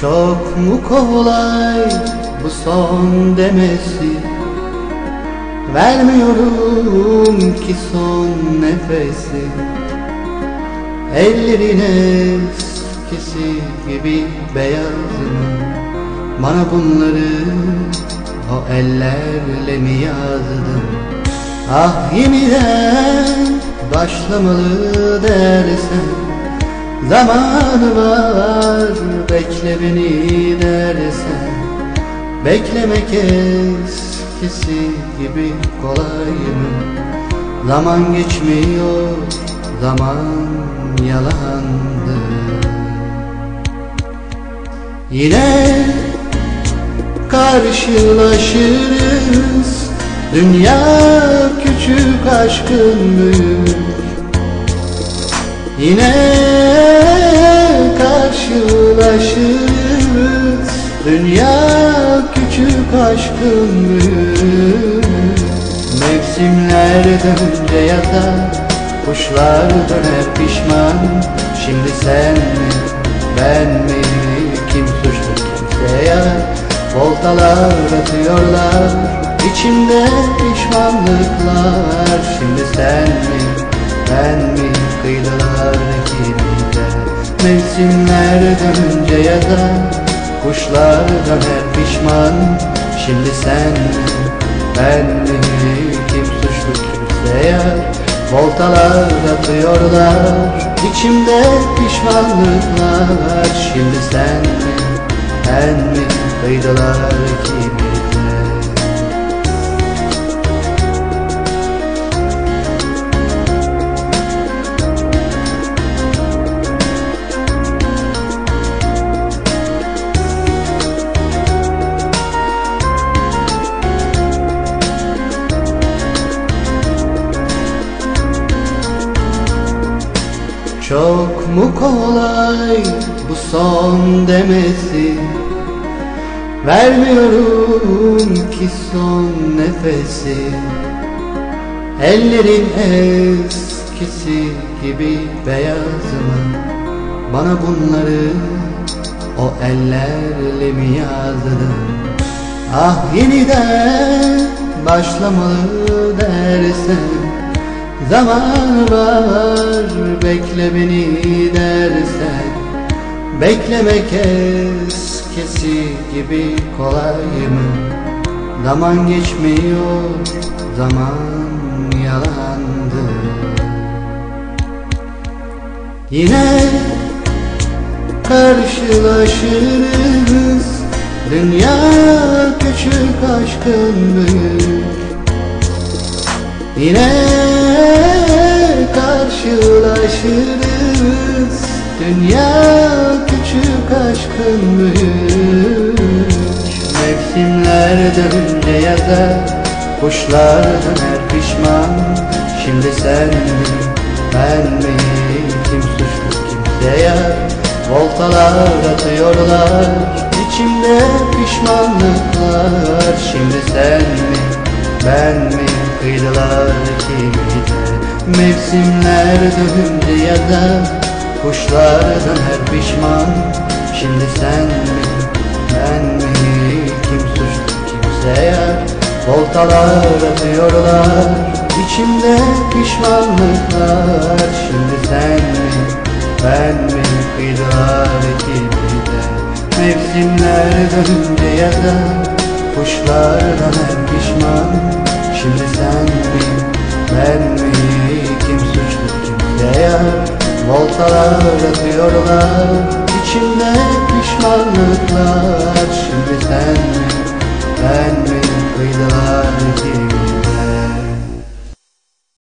Çok mu kolay bu son demesi? Vermiyorum ki son nefesi. Ellerin eskisi gibi beyazım Bana bunları o ellerle mi yazdın? Ah yeniden başlamalı dersen Zamanı var bekle beni dersen. Beklemek eskisi gibi kolay mı? Zaman geçmiyor, zaman yalandı. Yine karşılaşırız Dünya küçük aşkın büyük. Yine karşılaşırız Dünya küçük aşkın Mevsimler dönünce yatar Kuşlar döner pişman. Şimdi sen mi ben mi Kim suçlu kimse ya Voltalar atıyorlar İçimde pişmanlıklar. Şimdi sen mi ben mi kıydılar ikimize Mevsimler dönünce yazar Kuşlar döner pişman. Şimdi sen ben mi Kim suçlu kimse yar? Voltalar atıyorlar İçimde pişmanlıklar. Şimdi sen ben mi kıydılar ikimize Çok mu kolay bu son demesi Vermiyorum ki son nefesi Ellerin eskisi gibi beyaz mı? Bana bunları o ellerle mi yazdın? Ah yeniden başlamalı dersen Zaman var bekle beni dersen Beklemek eskisi gibi kolay mı? Zaman geçmiyor, zaman yalandı Yine karşılaşırız Dünya küçük aşkın büyük karşılaşırız. Dünya küçük aşkın büyük Mevsimler dönünce yazar Kuşlar döner pişman. Şimdi sen mi ben mi? Kim suçlu kimse yar Voltalar atıyorlar İçimde pişmanlıklar. Şimdi sen mi ben mi? Kıydılar ikimize Mevsimler dönünce yazar Kuşlar döner pişman. Şimdi sen mi ben mi? Kim suçlu kimse yar? Voltalar atıyorlar İçimde pişmanlıklar. Şimdi sen mi ben mi? Kıydılar ikimize Mevsimler dönünce yazar Kuşlar döner pişman Voltalar atıyorlar İçimde pişmanlıklar